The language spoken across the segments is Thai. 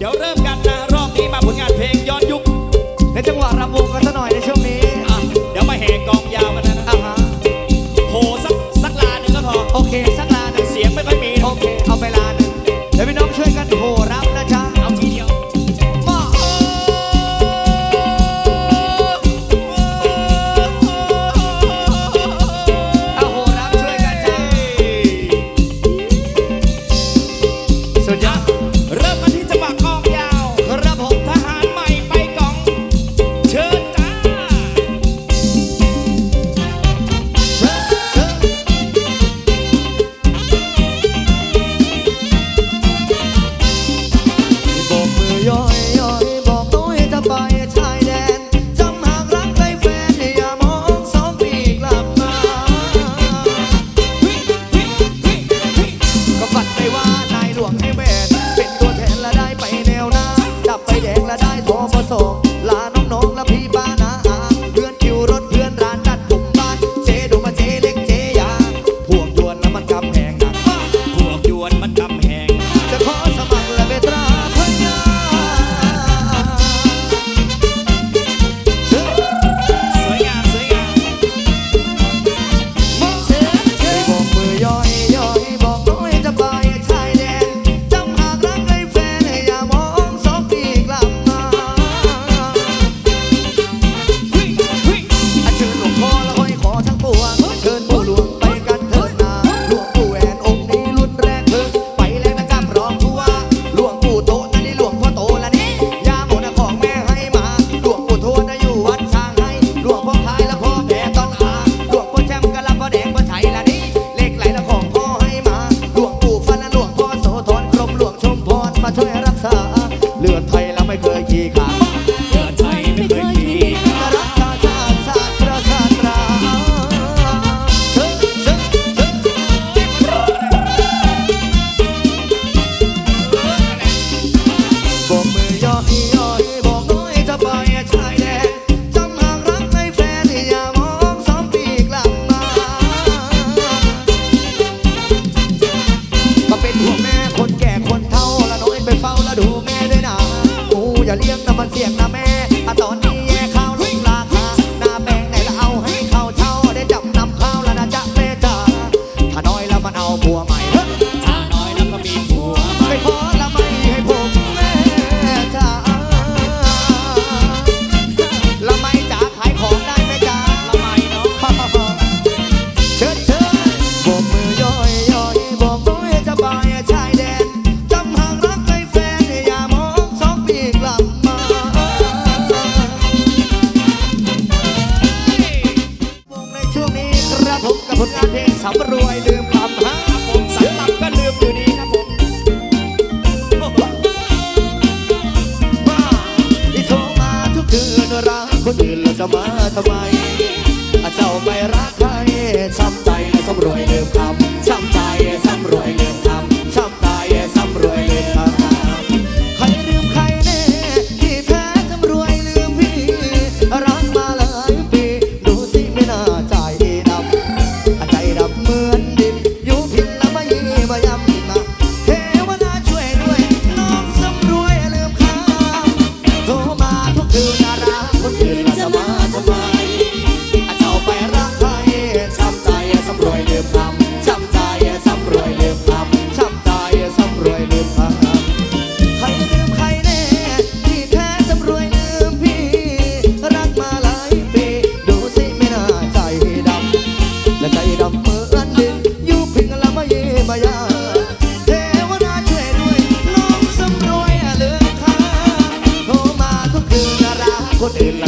เดี๋ยวเริ่มกันนะ รอบนี้มาผลงานเพลงย้อนยุคในจังหวะรำวงกันซะหน่อยในช่วงนี้เดี๋ยวมาแห่กองยาวกันนะนอะฮะโหสักสักลาหนึ่งก็พอโอเคสักลาหนึ่งเสียงไม่ค่อยมีโอเคเอาไปลาหนึ่งเดี๋ยวพี่น้องช่วยกันโหรับนะจ๊ะเอาทีเดียวมาโหรับช่วยกันจ้ะสุดยอด มาทำไม con él.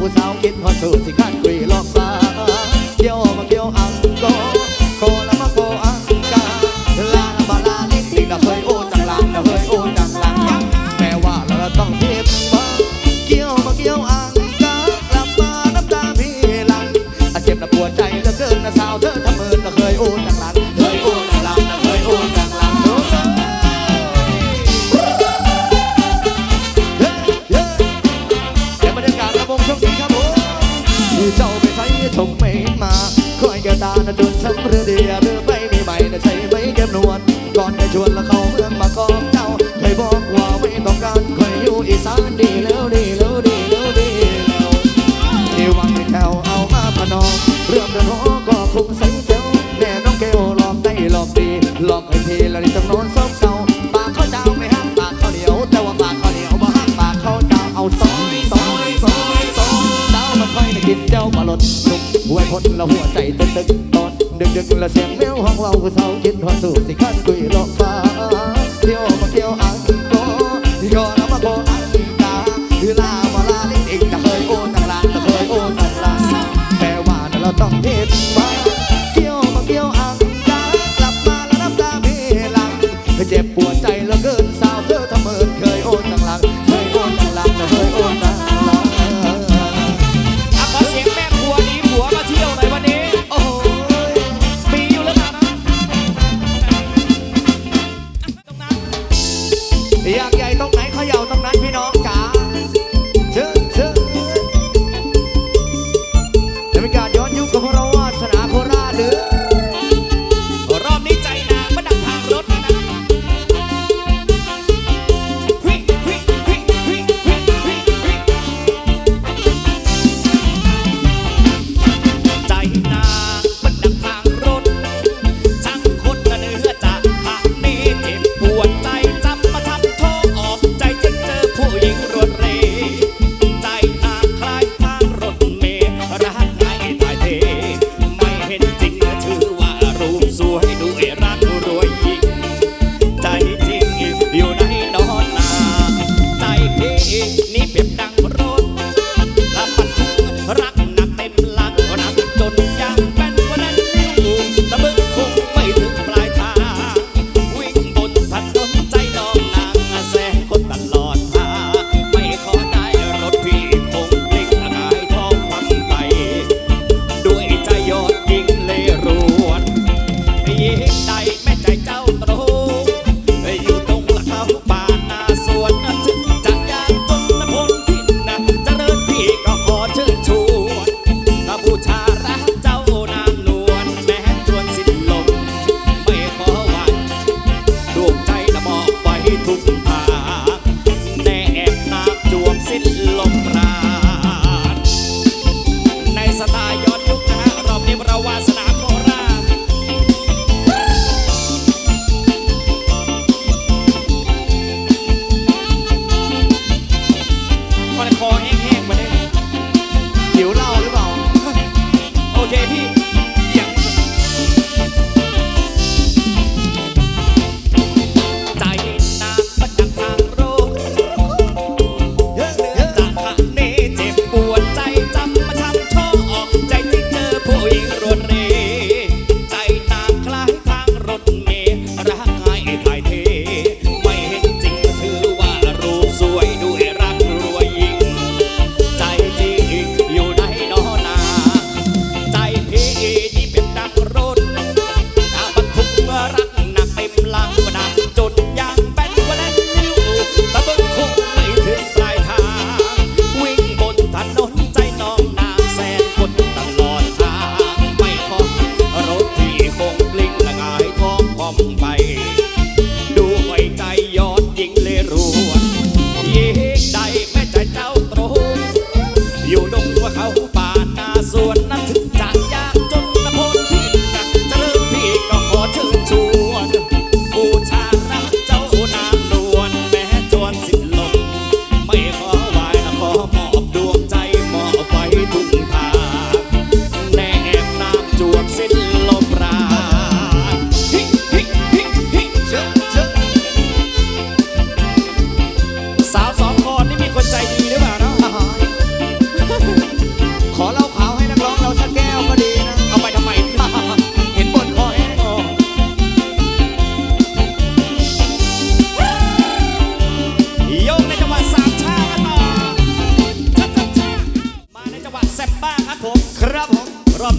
ผู้สาวคิดพอสู่สิคาดคุย ทำไม่มา คอยกระตานะจนสำเร็จ แล้วหัวใจตึกตึกตอนดึกดึกแล้วเสียงแมวห้องเราผู้สาวกินหอดสู่สิขันกุยหลอฟ้าเที่ยวมาเที่ยวอังโกย้อนมาโกอังกาคือลาบาลาลิงตะเคยโอนตะลานตะเคยโอนตะลานแต่ว่าเราต้องเห็นมาเที่ยวมาเที่ยวอังกากลับมาแล้วรับตาเพลังเจ็บปวดใจเหลือเกิน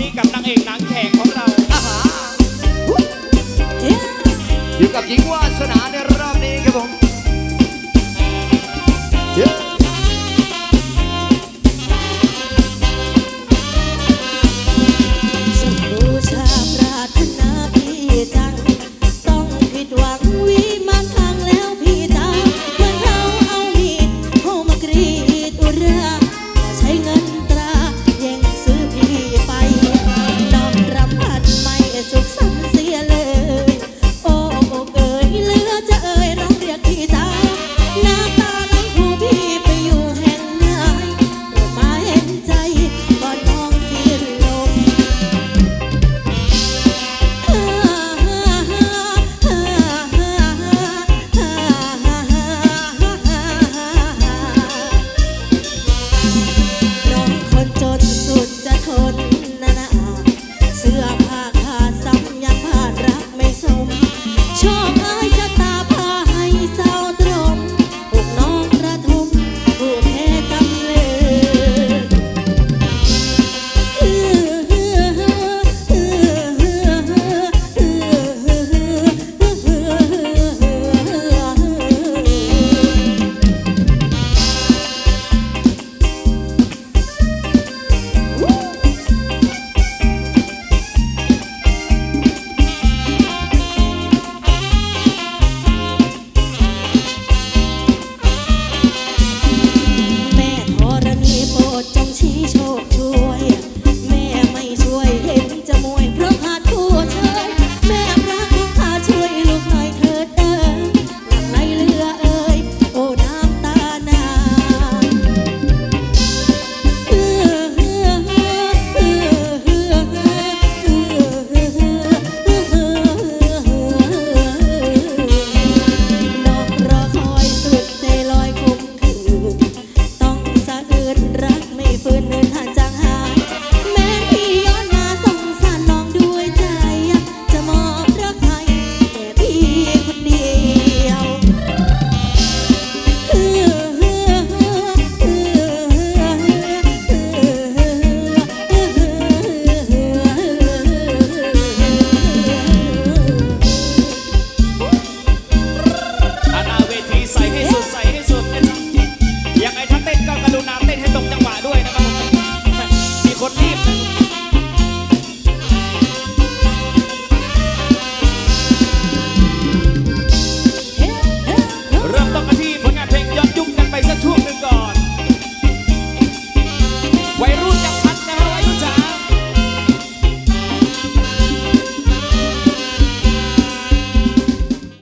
นี้กับนางเอกนางแขกของเราอาหารอยู่กับหญิงวาสนา